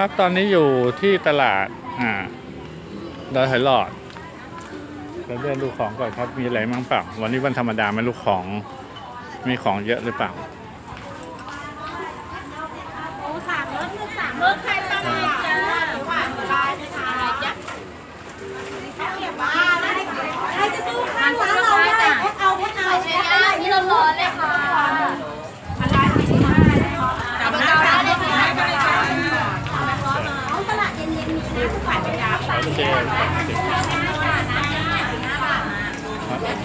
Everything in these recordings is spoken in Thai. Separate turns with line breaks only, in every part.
ครับตอนนี้อยู่ที่ตลาด อ่าดอยหอยหลอดเราเดินดูของก่อนครับมีอะไรบ้างเปล่าวันนี้วันธรรมดาไม่รู้ของ มีของเยอะหรือเปล่า
โอ้สามรถสามรถใครประมาณจ้าหวานลายนะคะจ๊ะเก็บมาใครจะสู้ข้างร้านเราได้เอาเอาเอา
ใช้ได้นี่เราร้อนเลยค่ะจับมาได้เลยค่ะ
เอาตลาดเย็นๆมีนะทุกวันจ้า
ขายเจลสิบ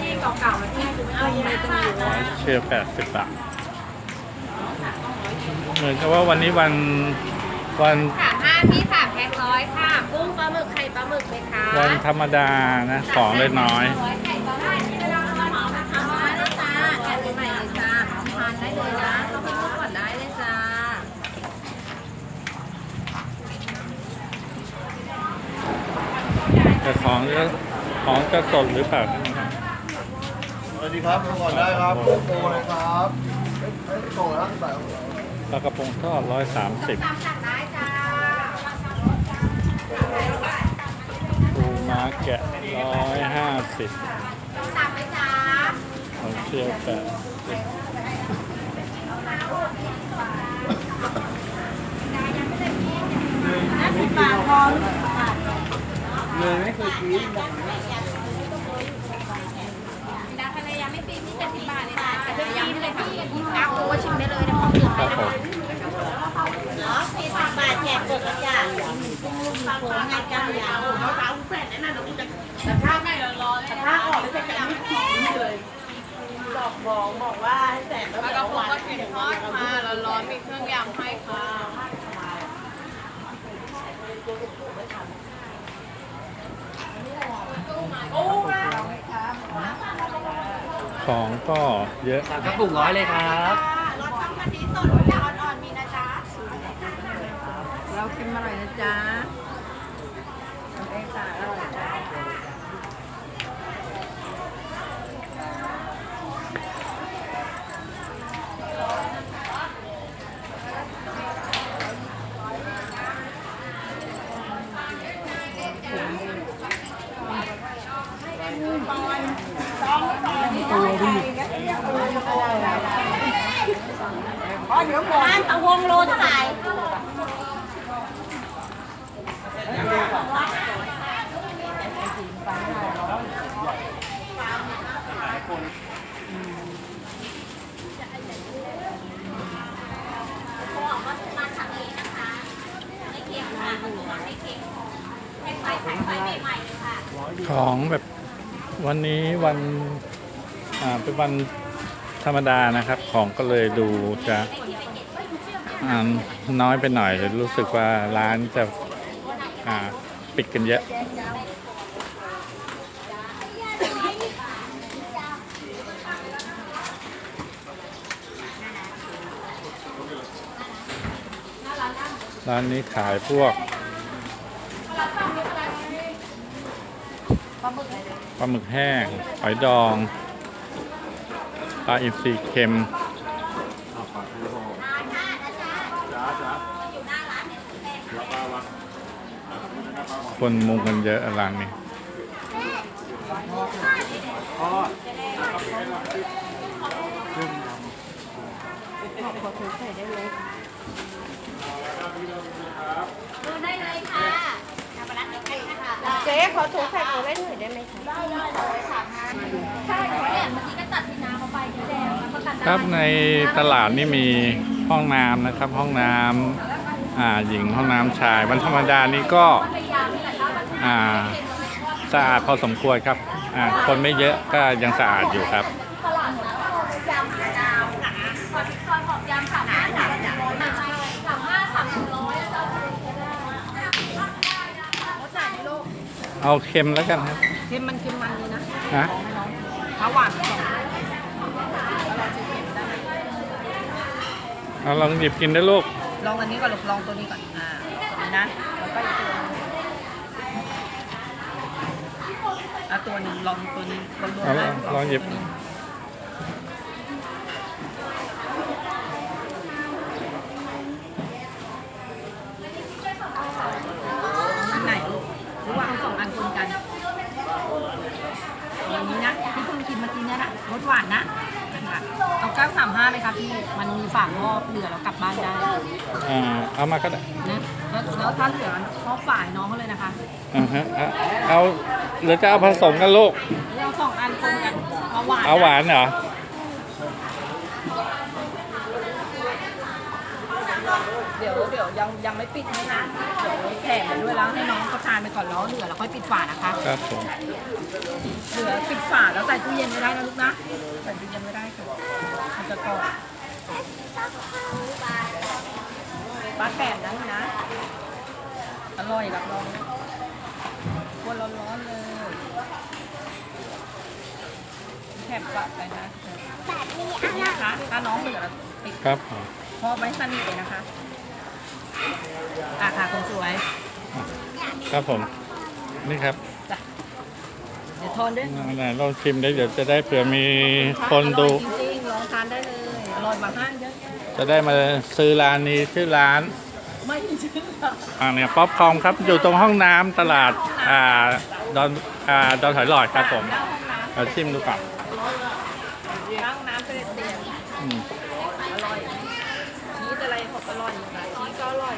ที่เก่าๆที่คุณเอาอยู่ใน ตรงนี้
ขายเชลแปดสิบบาทเหมือนกับว่าวันนี้วันวัน
สามห้าพี่สามแพ็คร้อยค่ะกุ้งปลาหมึกไข่ปลาหมึกไหมคะ
วันธรรมดานะของเลยน้อย
ร้อยไข่ปลาหมึกเวลาเราเหมานะคะร้อยนะจ้าแกะใหม่เลยจ้าทานได้เลยนะเราไปทุกก่อนได้เลยจ้า
แต่ของจะของจะสดหรือเปล่า
ส วัสดีครับมาก่อนได้ครับโกโก้เลยครับเอ้ยเอ้ยโกแล้วใส่
ปลากระพงทอดร้อยสามสิบ
สั่งได้จ้า
ปูม้าแกะร้อยห้าสิบ
สั่งไหมจ้า
ของเชียวแปดสิบ
ห้าสิบบาทพอ
เลยไม่เคยกิน
ค่ะกักตัวชิมได้เลยนะของเหลือ
ครับผม
เนาะสี่สิบบาทแจกกดแล้วจ้าโผล่งานกันยาวแฝดนั่นนะเราจะแต่ถ้าไม่ร้อนแต่ถ้าออกไม่เป็นไม่ผิดเลยบอกบอกบอกว่าให้แสนแล้ว
ปลากระพงก็กินทอดมาร้อนมีเครื่องยำให้ค่ะ
ของก็เยอะ
สามกระปุกร้อยเลยครับ
รสช่องพันนี้สดจ้าอ่อนๆมีนะจ๊ะ
เราชิมอร่อยนะจ๊ะเองค่ะอร่อยจ้ะ
ร้านตะวงโลเท่าไหร่
ของแบบวันนี้วัน อ่าเป็นวันธรรมดานะครับ ของก็เลยดูจะอ่าน้อยไปหน่อยรู้สึกว่าร้านจะอ่าปิดกันเยอะร้านนี้ขายพวกปลาหมึกแห้งหอยดองาอินทรีย์เค็มคนมุงกันเยอะร้านนี้
ดูได้เลยค่ะน้ำปลาร้าเค็มนะคะ
เจ๊ขอถูไข่โกเล่นหน่อยได้ไหมคะได้เลยค่ะ
ใช่เนี่ยเมื่อบ
ครับในตลาดนี่มีห้องน้ำนะครับ ห้องน้ำอ่าหญิงห้องน้ำชายวันธรรมดานี้ก็อ่าสะอาดพอสมควรครับอ่าคนไม่เยอะก็ยังสะอาดอยู่ครับ
ตลาดนะยำมะนาวค่ะขอทิซอยขอบยำสามห้าสามร้อยสามห้าสามร้อยแล้ว
เอาเค็มแล้วกันครับ
เค็มมันเค็มมันดีนะ
ฮะ
ถ้าหวาน
เอาลองหยิบกินได้ลูก
ลองอันนี้ก่อนลูกลองตัวนี้ก่อน อ่านี้นะ แล้วก็อีกตัวนึ่อะตัวหนึ่งลองตัวนี้ลองดูนะเอลองหยิบอันไหนลูกหรือว่า
เอา
ส
อ
งอันคนกัน
อั
นนี้นะที่เพิ่
งกินเมื่อกี้เนี่ยนะ
รสหวานนะ พี่ มันมีฝาหม้อเหลือแล้วกลับบ้านได้
อ่าเอามาก็ได้
นะแล้วแล้วถ้าเหลือครอบฝายน้องเขาเลยนะคะ
อ่าฮะเอาเอาหรือจะเอาผสมกันลูก
แล้วเอาสองอันคนกันเอาหวาน
เอาหวานเหรอ
เดี๋ยวเดี๋ยวยังยังไม่ปิดให้นะเดี๋ยวแถมไปด้วยแล้วให้น้องเขาทานไปก่อนแล้วเหลือแล้วค่อยปิดฝานะคะ
ครับผม
เหลือปิดฝาแล้วใส่ตู้เย็นไม่ได้นะลูกนะใส่ตู้เย็นไม่ได้ค่ะมันจะกรอบปลาแกะนะนี่นะ อร่อยรับรองวันร้อนๆเลยแถมกลับไปนะนี่นะคะถ้าน้องเหลือแล้วปิด
ครับผม
พอบไว้สนิทเลยนะคะ อะค่ะคนสวย
ครับผม นี่ครับ
จ้ะเดี๋ยวทอนด้วย
ไหนลองชิมได้เดี๋ยวจะได้เผื่อมีคนดู
อร่อยจริงๆลองทานได้เลยอร่อยกว่าห้างเยอะ
จะได้มาซื้อร้านนี้ชื่อร้าน
ไม่เชื่อ
อ่าเนี่ยป๊อปคอมครับอยู่ตรงห้องน้ำตลาดอ่าดอนอ่าดอนถอยหลอดครับผม
หน้าห้องน้
เราชิมดูก่อนำ
หน้าห้องน้ำเป็นเตียง
อืม
อร่อยชีสอะไรของอร่อยค่ะชีสก็อร่อย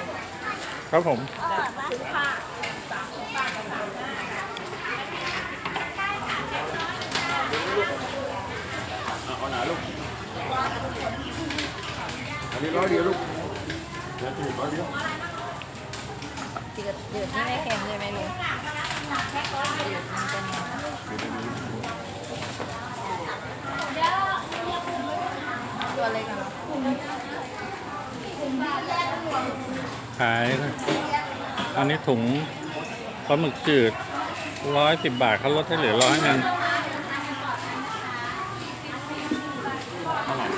ครับผม
แต่คุ้มค่าสามสิบบาทกับสามห้า
เอาหนาลูกอันนี้ร้อยเดียวลูกเดี๋ยวถูกร้อยเดียว
เดือดเดือดที่ไม่เค็มใช่ไหมลุงเดือดมันจะตัวเล็กอะเนาะ
ขาย อันนี้ถุงปลาหมึกจืดร้อยสิบบาทเขาลดให้เหลือร้อยหนึ่ง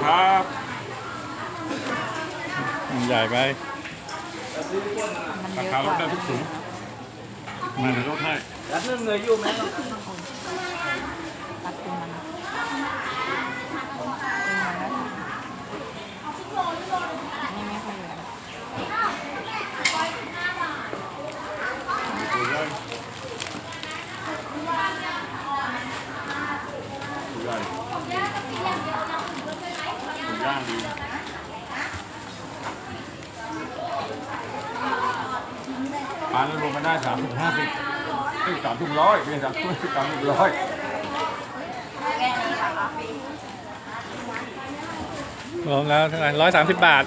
ครับ
มันใหญ่ไป
มันเยอะกว่า
มัน
ลดให้
ตัดคุณมันนะนี่ไม่ค่อยเหลือ
ย่างดีปลาแล้วรวมมาได้สามถุงห้าสิบเอ้ยสามถุง ร้อยไม่ใช่สามถุงสามถุงร้อย
รวมแล้วเท่าไหร่ร้อยสามสิบบาท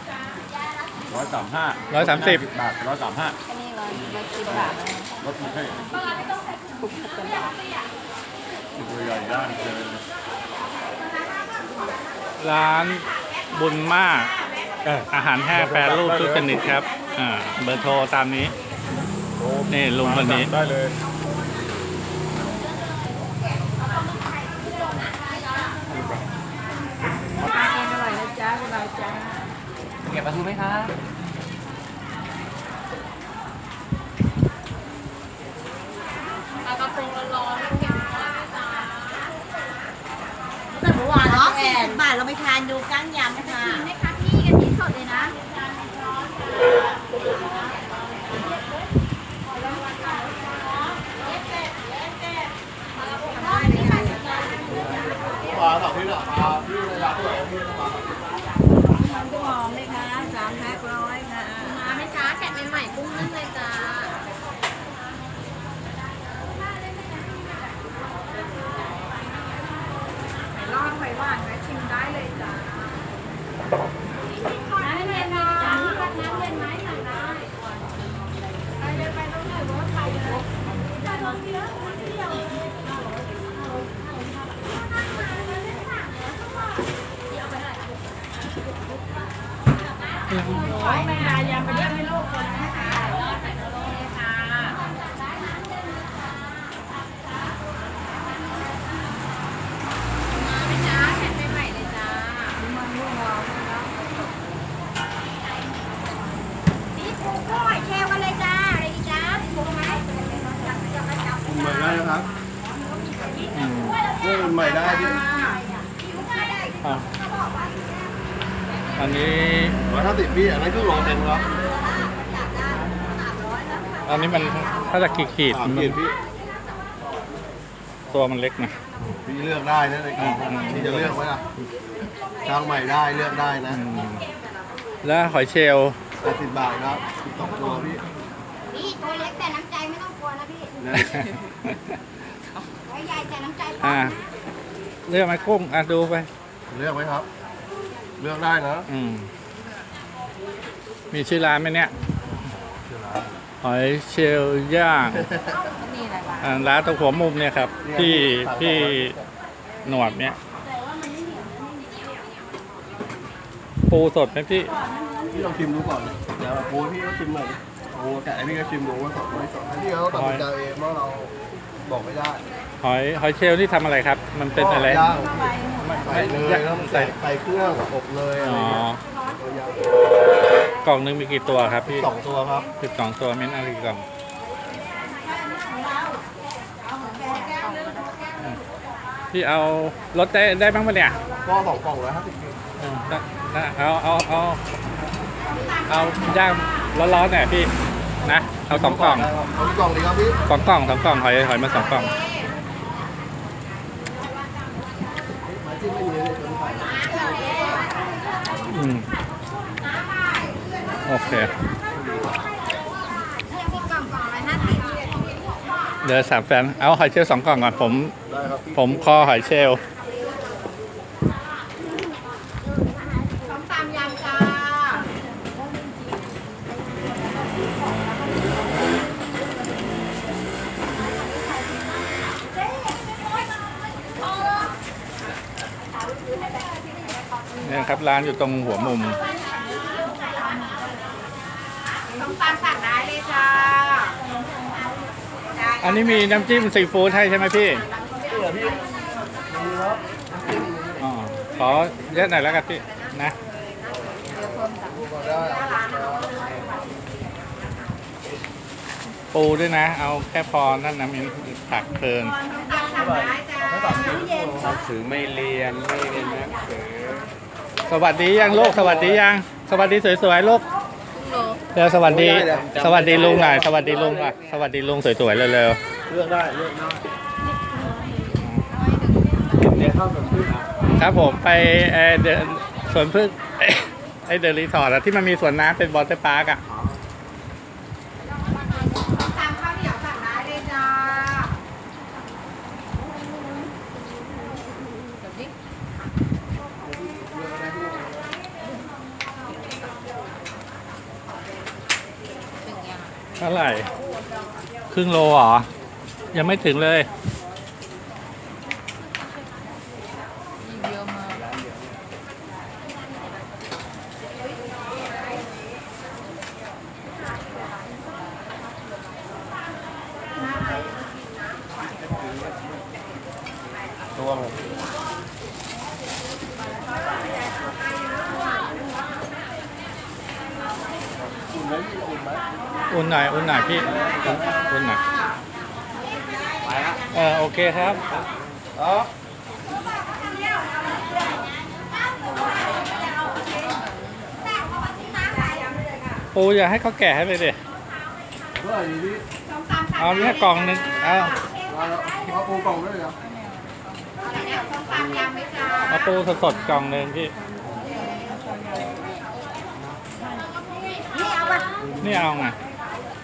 ร้อยสามห้า
ร้อยสามสิบ
บาทร้อยสามห้า
แค่นี้ร้อยร้อยสิบบาทเลย
ลดให้
ถูกถูกเป็นบาท
ตัวใหญ่ย่างเจอ
ร้านบุญมากอาหารแห้งแปรรูปทุกชนิดครับอ่าเบอร์โทรตามนี้ นี่ลุงคนนี้
ได้เลย
ทานเองอร่อยนะจ๊ะอร่อยจ้า
เก็บปลาทูไหมครับ
แต่เมื่อวานเราสี่สิบบาทเราไปทานดูกั้งยำค่ะ
ไหมคะพี่กันที่สดเลยนะ
ปลาสามที่ละปลาที่ระดับไหนที่ปลา
กุ้งหอมเลยค่ะสามแพ็คร้อยค่ะ
มาไหมจ๊ะแกะใหม่ๆกุ้งนึ่งเลยจ้า
ไข่รอดไข่หวานไข่ชิมได้เลยจ้า
น้ำเย็นนะจ๊ะน้ำเย็นไหมสั่งได้
ขอแม่ยายำไปเลี้ยงให้ลูกคนนะคะ
มาไหมจ๊ะแกะใหม่ๆเลยจ้า
มันลูกเรา
นี่ปูกล้วยแช่กันเลยจ้าอะไรดีจ๊ะปูไหม
คุณใหม่ได้นะครับ
อืม
คุณใหม่ได้ที่
อะอันนี้
ร้อยห้าสิบพี่อันนั้นครึ่งโลเต็มครับ
อั นนี้มันถ้าจะขีดขีด
สาม
ๆ
ขีดพี่
ตัวมันเล็กนะ
พี่เลือกได้นะในกล่องที่จะเลือกไว้อะจ้างใหม่ได้เลือกได้นะ
อืมแล้วหอยเชลล์
80บาทครับสองตัวพี่
นี่ตัวเล็กแต่น้ำใจไม่ต้องกลัวนะพี่
นะ
ไว้ใหญ่แต่น้ำใจพอ
อ่า
นะ
เลือกไหมกุ้งอะดูไป
เลือกไหมครับ เลือกได้นะ
อืมมีชื่อร้านไหมเนี่ย หอยเชลล์ย่าง
นี่แหละค่ะ
อ่าร้านตรงหัวมุมเนี่ยครับ ที่ที่หนวดเนี่ย ปูสดไหมพี่
พี่ลองชิมดูก่อนเดี๋ยวโอ้พี่ก็ชิมหน่อยโอ้แกะพี่ก็ชิมดูว่าสดไม่สดพี่เขาตัดสินใจเองว่าเราบอกไม่ได้
หอยหอยเชลล์นี่ทำอะไรครับ มันเป็นอะไร
ย่างใส่เลยแล้วใส่ใส่เครื่องอบเลยอะไร
อ๋อ
เงี้ยตัวย่าง
ก ล่องหนึงมีกี่ตัวครับพี่
สองตัวครับ
สิบสองตัวเม้นอะไรกี่กล่องพี่เอารถได้ได้บ้างปะเนี่ย
ก็สองกล่องร้อยห้าสิบ
เออได้ได้เอาเอาเอาเอาย่างร้อนๆหน่อยพี่นะเอาสองกล่อง
เอากี่กล่องดีครับพี่
สองกล่องสองกล่องหอยหอยมาสองกล่อง
ไม้จิ้มไม่มีเลยตัวนี้ขาย
อืม โอเค
เรียกพี่กล่องกล่องละห้าสิบ
เดี๋ยวสามแฟน เอาหอยเชลล์สองกล่องก่อน ผม
ได้ครับพี่
ผมคอหอยเชลล์
ส้มตำยำจ้า
เนี่ยครับร้านอยู่ตรงหัวมุม
ส้มตำสั่งได้เลยจ้า
อันนี้มีน้ำจิ้มซีฟู้ดให้ใช่ไหมพี่
นี่เหรอพี่มีครับ
อ๋อขอเยอะหน่อยแล้วกันพี่นะ
ก็ได้
ปูด้วยนะ เอาแค่พอนั่นนะมีผักเพลิน
ส้มตำสั่งได้จ้า
หนังสือไม่เรียนไม่เรียนหนังสือ
สวัสดียังลูกสวัสดียัง สวัสดีสวยๆลูก เร็วสวัสดี สวัสดีลุงหน่อยสวัสดีลุงอะสวัสดีลุงสวยๆเร็ว
เลือกได้เลือกได้เนี่ยข้าวกับพืช
ๆครับผมไปเอ่อเดินสวนพืชไอเดอะรีสอร์ทอะที่มันมีสวนน้ำเป็นบอลเตอร์พาร์กอะ
ส้มตำข้าวเหนียวสั่งได้เลยจ้า
เท่าไหร่ ครึ่งโลเหรอ ยังไม่ถึงเลย
งเยอะมาก
ตัวงอุ่นไหมพี่อุ่นไหม
อุ่นหน่อยอุ่นหน่อยพี่อุ่นอุ่นหน่อยเออโอเคครับ
อ๋อ
ปูอย่าให้เขาแก่ให้ไปดิ
เมื่อไหร่ดีพี่
ส้มตำสั่ง
เอาเนี่ยกล่องหนึงเอา
มาแล้วเอาปูกล่องด้วยเหรอ
เนี่ยส้มตำยำไหมจ้า
เอาปูสดๆกล่องหนึ่งพี่
นี่เอามา
นี่เอาไง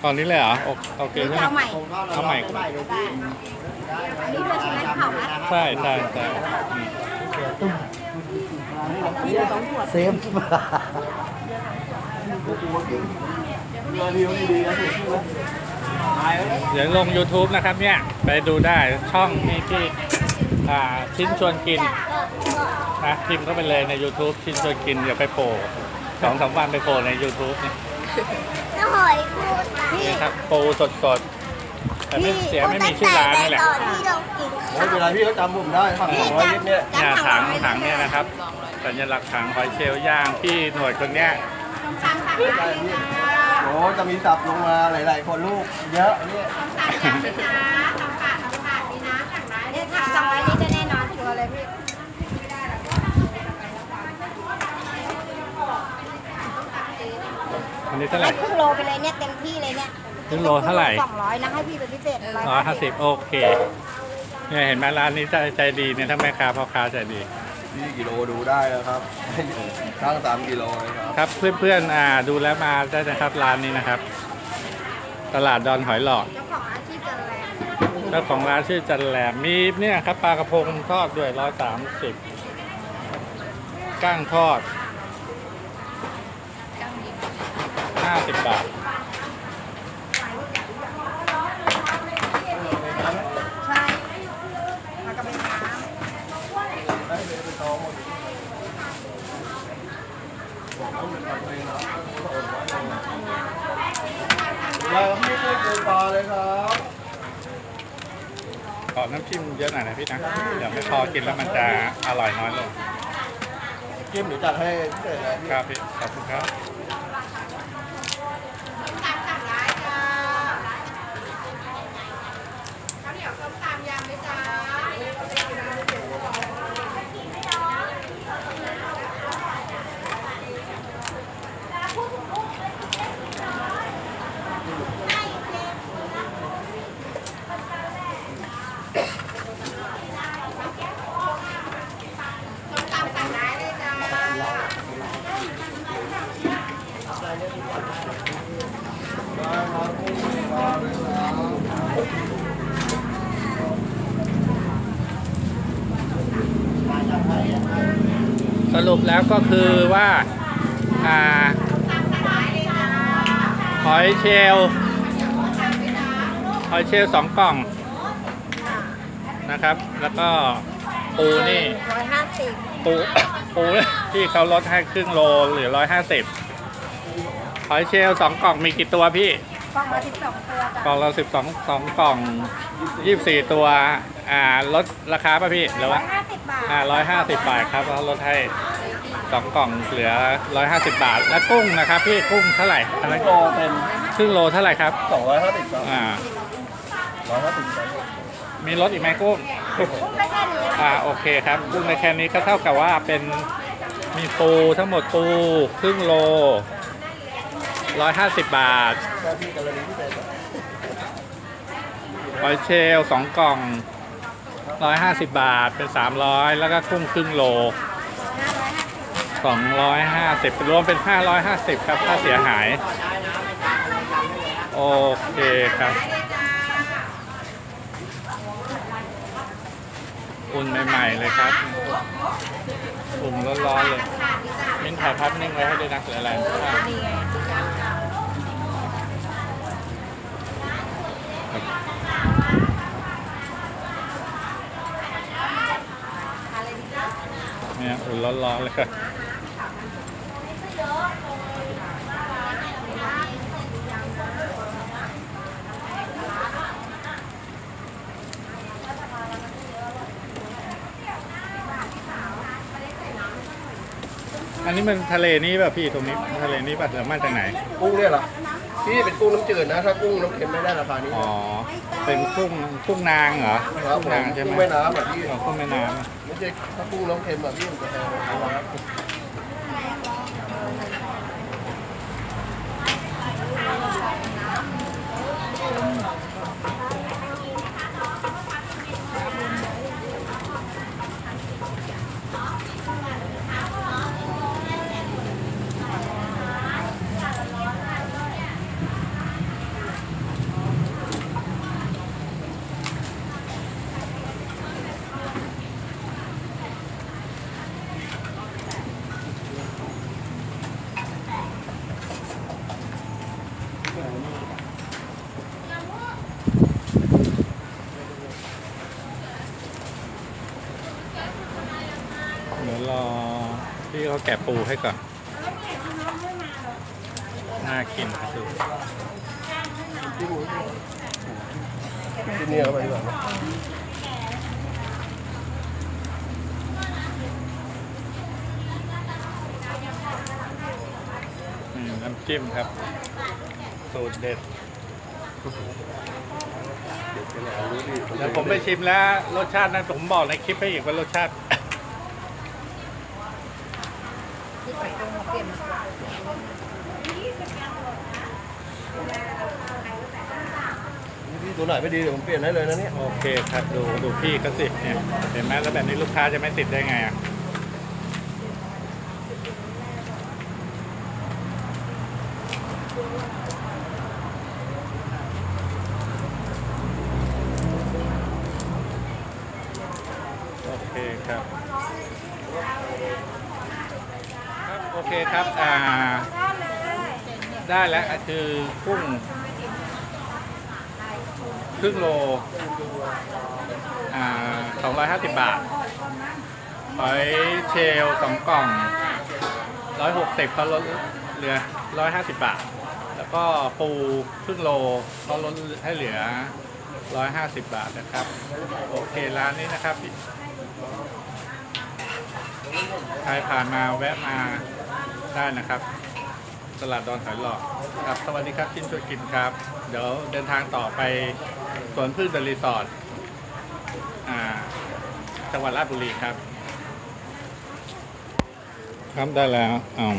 กล่องนี้เลยเหรอ โอโอเคใช่ไหม
เอาใหม่
เอาใหม่
อันนี้เป็นชิ้นแรกเผานะ
ใช่ใช่ใช่อืม
เซฟเรือเดียวนี่ดีนะเสียชื่อนะ
เดี๋ยวลง YouTube นะครับเนี่ย ไปดูได้ช่องนี้ที่อ่าชิ้นชวนกินนะพิมพ์เข้าไปเลยใน YouTube ชิ้นชวนกินอย่าไปโผล่สองสามวันไปโผล่ใน YouTube นี่
น้ำ หอยพูดพี่
นี่ครับปูสดๆแต่ไม่เสียไม่มีชื่อร้านนี่แหละ
ตอนที่เรากิน
ไม่เป็นไรพี่เขาจำผมได้ครับสองร้อยลิตรเนี่ย
เนี่ยถังถังเนี่ยนะครับ สัญลักษณ์ถังหอยเชลล์ย่างที่หน่วยคนเนี้ย
ส้มตำสั่งได้เลยจ้า
โอ้จะมีสับลงมาหลาย ๆ คนลูกเยอะเนี่ย
ส้มตำยำไหมจ้าทำกาดทำกาดมีน้ำสั่งได้เล
เนี่ย
ย
ถ้า
จ้า
สองร้อยลิตรจะแน่นอนชัวร์เลยพี่
อันนี้เท่าไหร่
ให้ครึ่งโลไปเลยเนี่ยเต็มที่เลยเนี่ย
ครึ่งโลเท่าไหร่
สองร้อยนะให้พี่เป็นพิเศษ
ร้อยห้าสิบโอเคเนี่ยเห็นไหมร้านนี้ใจใจดีเนี่ยถ้าแม่ค้าพ่อค้าใจดี
พี่กิโลดูได้นะครับช่างสามกิโลนะครับ
ครับเพื่อนๆอ่าดูแล้วมาได้นะครับร้านนี้นะครับ ตลาดดอนหอยหลอด
เจ้าของอาชีพจันแรง
เจ้าของร้านชื่อจันแหลมมีเนี่ยครับปลากระพงทอดด้วยร้อยสามสิบก้างทอด ห้าสิบบาท
ใช่มากระเบนน้
ได้เลยเป็นท้องหมดแล้วพี่ช่วยปูปลาเลยครับ
ขอน้ำจิ้มเยอะหน่อยนะพี่นะ เดี๋ยวไม่พอกินแล้วมันจะอร่อยน้อยลง
จิ้มเดี๋ยวจัดให้พิเศษเลยพี่
ครับพี่ ขอบคุณครับ
ตามสั่งร้ายจ้าข้าวเหนียวส้มตำยำไหมจ้า ส้มตำสั่งร้ายเลยจ้า
ได้ครับปูปลาเลยครับ
สรุป แล้วก็คือว่าอ่าหอยเชลลหอยเชลลสองกล่องนะครับ แล้วก็ปูนี่ำ
ร้อยห้าสิบ
ปูปูที่เขาลดให้ครึ่งโลเหลือร้อยห้าสิบหอยเชลลสองกล่องมีกี่ตัวพี่
กล้องละสิบสองตัว
ก
จ้ะ
ล่องเราสิบสองสองกล่องยี่สี่ตัวอ่าลดราคาป่ะพี่หรือ
ร้อ
ว่า
ยห้าสิบบาท
อ่าร้อยห้าสิบบาทครับเขาลดให้ สองกล่องเหลือร้อยห้าสิบบาท แล้วกุ้งนะครับพี่กุ้งเท่าไหร่อันนั้น
โลเป็น
ครึ่งโลเท่าไหร่ครับ
สองร้อยห้าสิบครับ
อ่า
ร้อยห้าสิบครับ
มีลดอีกไหมกุ้ง
กุ้งได้แค่นี้
อ่าโอเคครับกุ้งในแค่นี้ก็เท่ากับว่าเป็นมีปูทั้งหมดปูครึ่งโลร้อยห้าสิบบาท
หน้าที่กรณีพิเศษครับ
หอยเชลลสองกล่องร้อยห้าสิบบาทเป็นสามร้อยแล้วก็กุ้งครึ่งโล สองร้อยห้าสิบรวมเป็นห้าร้อยห้าสิบครับค่าเสียหาย โอเคครับอุ่นใหม่ๆเลยครับอุ่นร้อนๆเลย มิ้นถ่ายภาพนิ่งไว้ให้ด้วยนะหรืออะไรเนี่ยอุ่นร้อนๆเลยครับ อันนี้มันทะเลนี้ป่ะพี่ตรงนี้ทะเลนี้ป่ะหรือมาจากไหน
กุ้งเนี่ยเหรอพี่เป็นกุ้งน้ำจืดนะ ถ้ากุ้งน้ำเค็มไม่ได้ราคานี้
อ๋อ เป็นกุ้งกุ้งนางเหรอ
ครับ
กุ้ง
ผม
นางใช่ไหม
กุ้งแม่น้ำอะพี่
อ๋อกุ้งแม่น้ำอะ
ไม่ใช่ถ้ากุ้งน้ำเค็มอะพี่มันจะแพง
เขาแกะปูให้ก่อน น่ากินครับดู
ที่นี่เอาไปดีกว่านะ
อืมน้ำจิ้มครับ สูตรเด็ด เดี๋ยวผมไปชิมแล้ว รสชาตินั้นผมบอกในคลิปให้อีกว่ารสชาติ
ตัวไหนไม่ดีเดี๋ยวผมเปลี่ยนได้เลยนะเนี่ย
โอเคครับดูดูพี่ก็สิบเนี่ยเห็นไหมแล้วแบบนี้ลูกค้าจะไม่ติดได้ไงอะโอเคครับครับ โอเคครับอ่าได้แล้วคือกุ้ง รึ่งโลอ่าสองร้อยห้าสิบบาทหอยเชลล์สองกล่องร้อยหกสิบเขาลดเหลือร้อยห้าสิบบาท แล้วก็ปูครึ่งโลเขาลดให้เหลือร้อยห้าสิบบาทนะครับ โอเคร้านนี้นะครับใครผ่านมาแวะมาได้นะครับ ตลาดดอนหอยหลอกครับ สวัสดีครับชินชวนกินครับ เดี๋ยวเดินทางต่อไป สวนพืชเดอะรีสอร์ทจังหวัดราชบุรีครับ ครับได้แล้วอ๋อ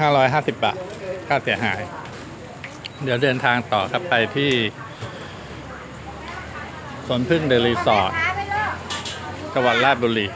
ห้าร้อยห้าสิบบาท ค่าเสียหาย เดี๋ยวเดินทางต่อครับไปที่สวนพึ่งเดอะรีสอร์ทจังหวัดราชบุรี